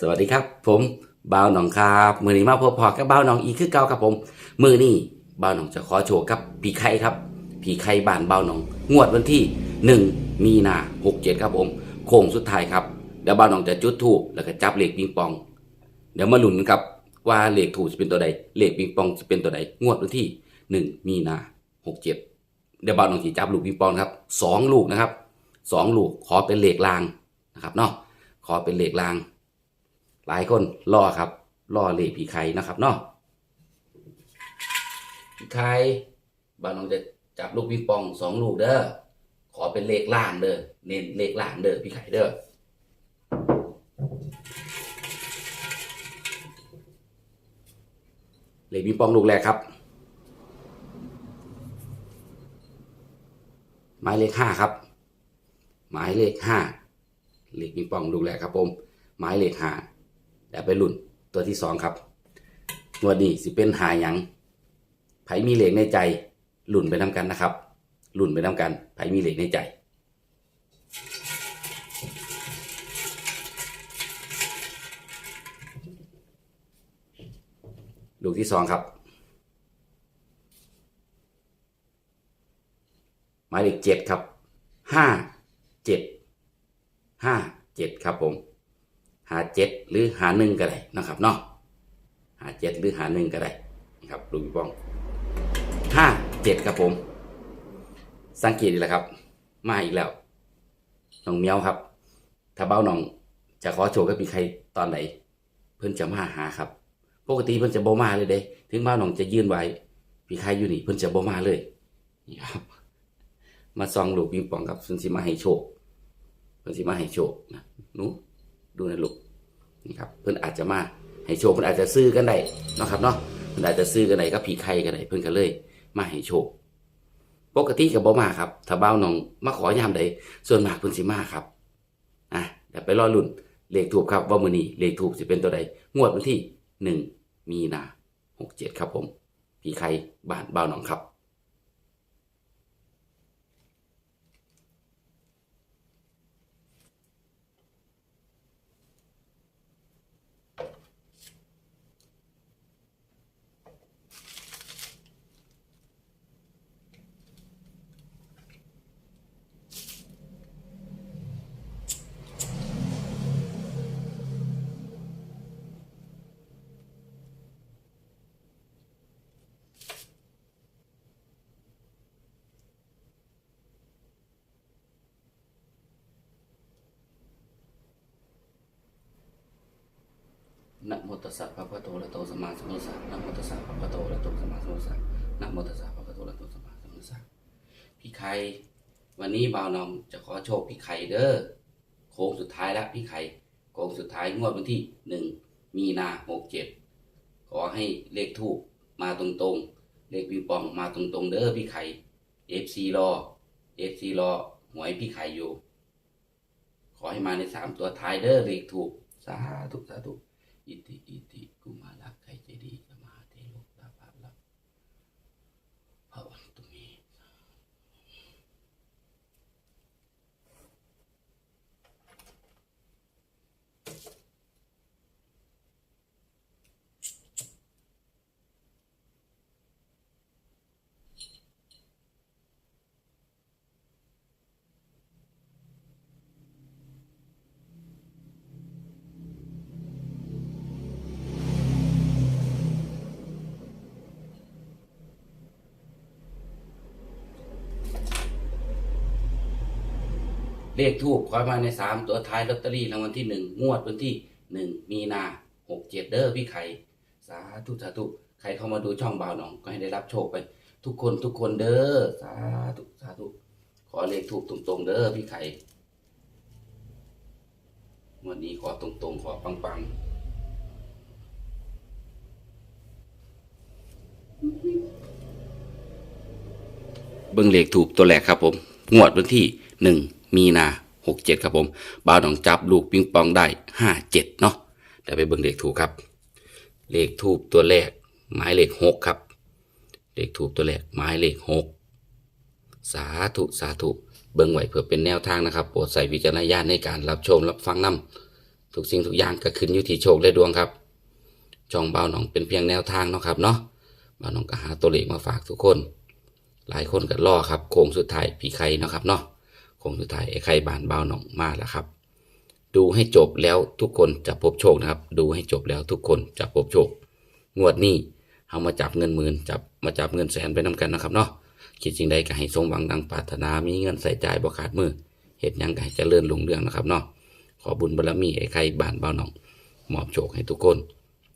สวัสดีครับ ผมบ่าวหนองครับมือนี้มาพบพอกับบ่าวหนองอีกคือเก่าครับผม มือนี้บ่าวหนองจะขอโชว์กับผีไข่ครับผีไข่บ้านบ่าวหนอง งวดวันที่หนึ่งมีนาหกเจ็ดครับผม โค้งสุดท้ายครับเดี๋ยวบ่าวหนองจะจุดธูปแล้วก็จับเหล็กปิงปอง เดี๋ยวมาลุ้นกันครับว่าเหล็กถูกจะเป็นตัวใดเหล็กปิงปองจะเป็นตัวใดงวดวันที่หนึ่งมีนาหกเจ็ดเดี๋ยวบ่าวหนองจะจับลูกปิงปองครับสองลูกนะครับสองลูกขอเป็นเหล็กลางนะครับเนาะขอเป็นเหล็กลาง หลายคนรอครับรอเลขผีไข่นะครับเนาะผีไข่บ้านน้องจะจับลูกปิงปองสองลูกเด้อขอเป็นเลขล่างเด้อเน้นเลขล่างเด้อพี่ไข่เด้อเลขปิงปองลูกแรกครับหมายเลขห้าครับ หมายเลขห้าเลขปิงปองลูกแรกครับผมหมายเลขห้า เดี๋ยวไปลุ่นตัวที่สองครับงวดนี้สิเป็นหาหยังไผมีเหล็กในใจหลุ่นไปทำกันนะครับหลุ่นไปทำกันไผมีเหล็กในใจลูกที่สองครับ หมายเลขเจ็ดครับห้าเจ็ดห้าเจ็ดครับผม หาเจ็ดหรือหาหนึ่งก็ได้นะครับเนาะหาเจ็ดหรือหาหนึ่งก็ได้นะครับลูกปิงปองห้าเจ็ดครับผม สังเกตดีแหละครับ มาอีกแล้วน้องเมียวครับ ถ้าเบ้าน้องจะขอโชว์กับพี่ใครตอนไหน เพิ่นจะมาหาครับ ปกติเพิ่นจะบ่มาเลยเด้ถึงเบ้าน้องจะยื่นไว้พี่ใครอยู่นี่เพิ่นจะบ่มาเลยนี่ครับ มาซองลูกปิงปองครับเพิ่นสิมาให้โชคเพิ่นสิมาให้โชคนะนู ดูนะลูกนี่ครับเพื่อนอาจจะมาให้โชคเพื่อนอาจจะซื้อกันได้เนาะครับเนาะเพื่อนอาจจะซื้อกันได้ก็ผีไข่กันได้เพื่อนก็เลย มาให้โชคปกติกับบ่มาครับถ้าเบ้าน้องมาขอยามใดส่วนมากเพิ่อนสิมาครับอะเดี๋ยวไปรอลุ้นเลขถูกครับว่ามือนี้เลขถูกสิเป็นตัวใดงวดวันที่หนึ่งมีนาหกเจ็ดครับผมผีไข่บ้านเบ้าน้องครับ นะโมตัสสะภะคะวะโตอะระโตสัมมาสัมพุทธัสสะนะโมตัสสะภะคะวะโตอะระโตสัมมาสัมพุทธัสสะนะโมตัสสะภะคะวะโตอะระโตสัมมาสัมพุทธัสสะพี่ไข่วันนี้บ่าวน้องจะขอโชคพี่ไข่เด้อโค้งสุดท้ายล้วพี่ไข่โค้งสุดท้ายงวดวันที่หนึ่งมีนาหกเจ็ดขอให้เลขทูบมาตรงๆ เลขปิงปองมาตรงๆ เด้อพี่ไข่เอฟซีรอเอฟซีรอหวยพี่ไข่อยู่ ขอให้มาในสามตัวท้ายเด้อเลขถูกสาธุสาธุ อิติอิติกุมารักใครใจดีจะมาเทโลกตาภาพลับพระวันตุเมี เลขทูบขอมาในสามตัวท้ายลอตเตอรี่รางวัลที่หนึ่งงวดวันที่หนึ่งมีนาหกเจ็ดเด้อพี่ไข่สาธุสาธุใครเข้ามาดูช่องบ่าวหนองก็ให้ได้รับโชคไป ทุกคนทุกคนเด้อสาธุสาธุขอเลขทูบตรงๆ เด้อพี่ไข่วันนี้ขอตรงๆ ขอปังๆเบิ้งเลขถูกตัวแรกครับผม งวดวันที่หนึ่ง มีนาหกเจ็ดครับผมบ่าวหนองจับลูกปิงปองได้ห้าเจ็ดเนาะเดี๋ยวไปเบิ้งเลขถูกครับ เลขทูบตัวแรกหมายเลขหกครับ เลขทูบตัวแรกหมายเลขหกสาธุสาธุเบิ้งไหวเพื่อเป็นแนวทางนะครับโปรดใส่วิจารณญาณในการรับชมรับฟังนทุกสิ่งทุกอย่างก็ขึ้นอยู่ที่โชคและดวงครับช่องเบาหนองเป็นเพียงแนวทางเนาะครับเนาะเบาหนองก็หาตัวเลขมาฝากทุกคน หลายคนก็รอครับโค้งสุดท้ายพี่ไข่เนาะครับเนาะ คงสุดท้ายไอ้ไข่บานเบาหนองมาแล้วครับ ดูให้จบแล้วทุกคนจะพบโชคนะครับ ดูให้จบแล้วทุกคนจะพบโชค งวดนี้เอามาจับเงินหมื่นจับมาจับเงินแสนไปนำกันนะครับเนาะคิดจริงใดก็ให้สมหวังดังปรารถนามีเงินใส่จ่ายบ่ขาดมือเหตุยังก็ให้เจริญรุ่งเรื่องนะครับเนาะขอบุญบารมีไอ้ไข่บานเบาหนองมอบโชคให้ทุกคน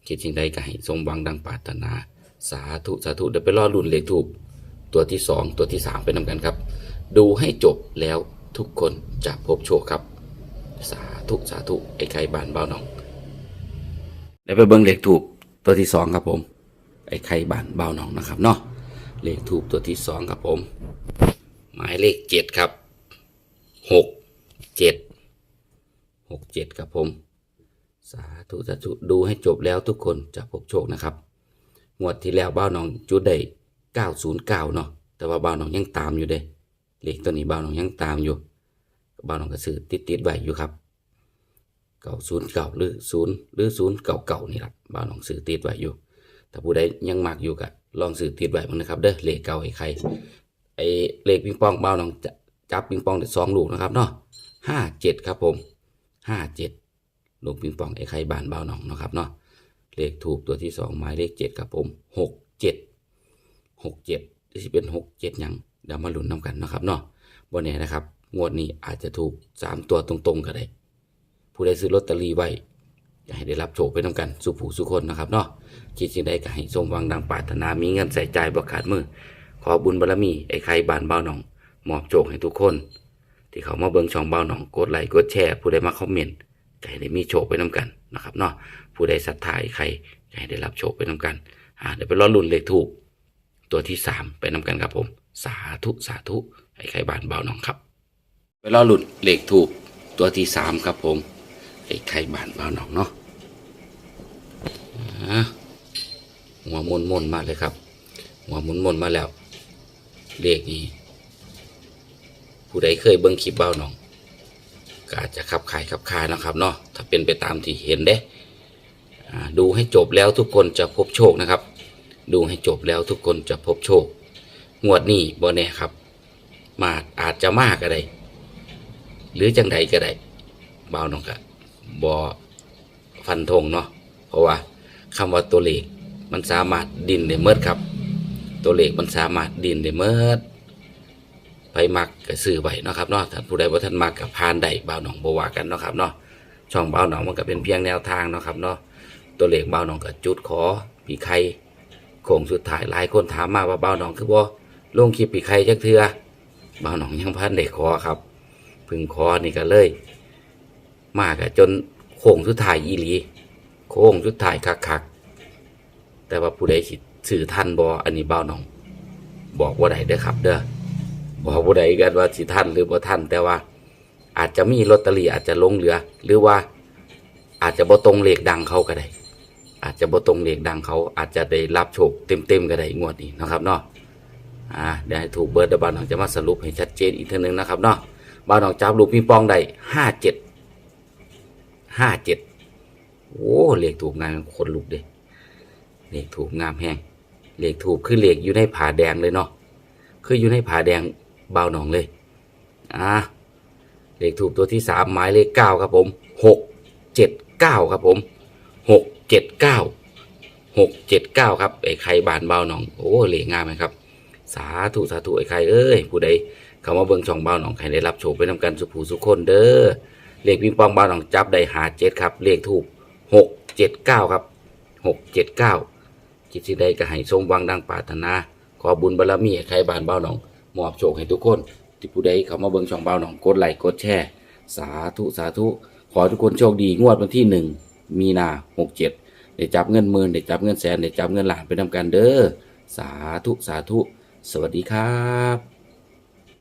คิดจริงใดก็ให้สมหวังดังปรารถนา สาธุสาธุเดี๋ยวไปรอรุ่นเลขถูกตัวที่สองตัวที่สามไปนำกันครับ ดูให้จบแล้วทุกคนจะพบโชคครับ สาธุสาธุไอ้ไข่บานเบาหนองเดี๋ยวไปเบิ้งเลขถูกตัวที่สองครับผม ไอ้ไข่บานเบาหนองนะครับเนาะเลขถูกตัวที่สองครับผม หมายเลขเจ็ดครับหกเจ็ดหกเจ็ดครับผม สาธุสาธุดูให้จบแล้วทุกคนจะพบโชคนะครับงวดที่แล้วบ้าน้องจุดได้เก้าศูนย์เก้าเนาะแต่ว่าบ้าน้องยังตามอยู่เด้ เลขตัวนี้บ้าวน้องยังตามอยู่บ้าวน้องก็ซื้อติดติดไว้อยู่ครับเก้าศูนย์เก้าหรือศูนย์หรือศูนย์เก้าเก้านี่แหละบ้าวน้องซื้อติดไว้อยู่ ถ้าผู้ใดยังมักอยู่ก็ลองซื้อติดไว้บ้างนะครับ เด้อเลขเก่าไอ้ใครไอ้เลขปิงปองบ้าวน้องจะจับปิงปองได้สองลูกนะครับเนาะห้าเจ็ดครับผมห้าเจ็ดลูกปิงปองไอ้ไข่บานเบาหนองนะครับเนาะเลขถูกตัวที่สองหมายเลขเจ็ดครับผมหกเจ็ดหกเจ็ดที่เป็นหกเจ็ดยัง เดี๋ยวมาหลุนน้ำกันนะครับเนาะบนนี้นะครับ งวดนี้อาจจะถูกสามตัวตรงๆก็ได้ผู้ใดซื้อลอตเตอรี่ไว้อยากให้ได้รับโชคไปน้ำกันสุผู้สุคนนะครับเนาะคิดสิ่งใดก็ให้สมหวังดังปรารถนามีเงินใส่ใจายบ่ขาดมือ ขอบุญบารมีไอ้ไข่บานเบาหนองมอบโชคให้ทุกคน ที่เขามาเบิ่งช่องเบาหนองกดไลค์กดแชร์ผู้ใดมาคอมเมนต์จะให้ได้มีโชคไปน้ากันนะครับเนาะผู้ใดศรัทธาใครจะให้ได้รับโชคไปน้ากันอ่าเดี๋ยวไปรอลุ่นเลขถูกตัวที่สามไปน้ากันครับผม สาธุสาธุไอ้ไข่บานเบาหน่องครับไปรอลุ่นเลขถูกตัวที่สามครับผมไอ้ไข่บานเบาหน่องเนาะหัวมนมนมาเลยครับ หัวมนมนมาแล้ว เลขนี้ ผู้ใดเคยเบิ่งคลิปเบาหน่องก็อาจจะขับขายขับคายนะครับเนาะถ้าเป็นไปตามที่เห็นเด้ดูให้จบแล้วทุกคนจะพบโชคนะครับ ดูให้จบแล้วทุกคนจะพบโชค งวดนี้บ่แน่ครับ มาอาจจะมากก็ได้หรือจังใดก็ได้บ่าวน้องกะบ่ฟันธงเนาะเพราะว่าคำว่าตัวเลขมันสามารถดินได้เมิดครับ ตัวเลขมันสามารถดินได้เมิดไปมักก็ซื้อไว้เนาะครับเนาะถ้านผู้ใดบ่าท่านมักกับพานได้บ่าวหนองบวากันเนาะครับเนาะช่องบ่าวหนองมันก็เป็นเพียงแนวทางเนาะครับเนาะตัวเลขบ่าวหนองก็จุดขอปีไข่โค้งสุดท้ายหลายคนถามมาว่าบ่าวหนองคือบ่ ลงคลิปปีไข่จักเทือบ่าวหนองยังพันได้ขอครับ พึ่งขอนี่ก็เลย มากะจนโค้งสุดท้ายอีหลี โค้งสุดท้ายคักๆแต่ว่าผู้ใดสิสื่อทันบ่อันนี้บ่าวหนอง บอกว่าได้เด้อครับ เด้อบอกผู้ใดกันว่าสิท่านหรือบ่ท่านแต่ว่า อาจจะมีลอตเตอรี่อาจจะลงเหลือ หรือว่า อาจจะบ่ตรงเลขดังเขาก็ได้อาจจะบ่ตรงเลขดังเขาอาจจะได้รับโชคเต็มๆก็ได้งวดนี้นะครับเนาะ อ่าเดี๋ยวให้ถูกเบิร์ดเดบานหนองจะมาสรุปให้ชัดเจนอีกทีหนึ่งนะครับเนาะบานหนองจับลูกปิงปองได้ห้าเจ็ดห้าเจ็ดโอ้เลขถูกงามคนลุกเด้เลขถูกงามแห้งเลขถูกคือเลขอยู่ในผาแดงเลยเนาะคืออยู่ในผาแดงเบาหนองเลยอ่าเลขถูกตัวที่สามหมายเลขเก้าครับผมหกเจ็ดเก้าครับผมหกเจ็ดเก้าหกเจ็ดเก้าครับไอ้ไข่บานเบาหนอง โอ้เลขงามไหมครับ สาธุสาธุไอ้ไข่เอ้ยผู้ใดเข้ามาเบิ่งช่องเบาหนองใครได้รับโชคไปนำกันสุภูสุคนเด้อเลขปิงปองเบาหนองจับได้หาเจ็ดครับเลขถูกหกเจ็ดเก้าครับหกเจ็ดเก้าจิตสิใดก็ให้สมหวังดังปรารถนาขอบุญบารมีให้ใครบ้านเบ้าหนองมอบโชคให้ทุกคน ที่ผู้ใดเข้ามาเบิ่งช่องเบ้าหนองกดไลค์กดแชร์สาธุสาธุขอทุกคนโชคดีงวดวันที่หนึ่งมีนาหกเจ็ดได้จับเงินหมื่นได้จับเงินแสนได้จับเงินล้านไปนำกันเด้อสาธุสาธุ สวัสดีครับ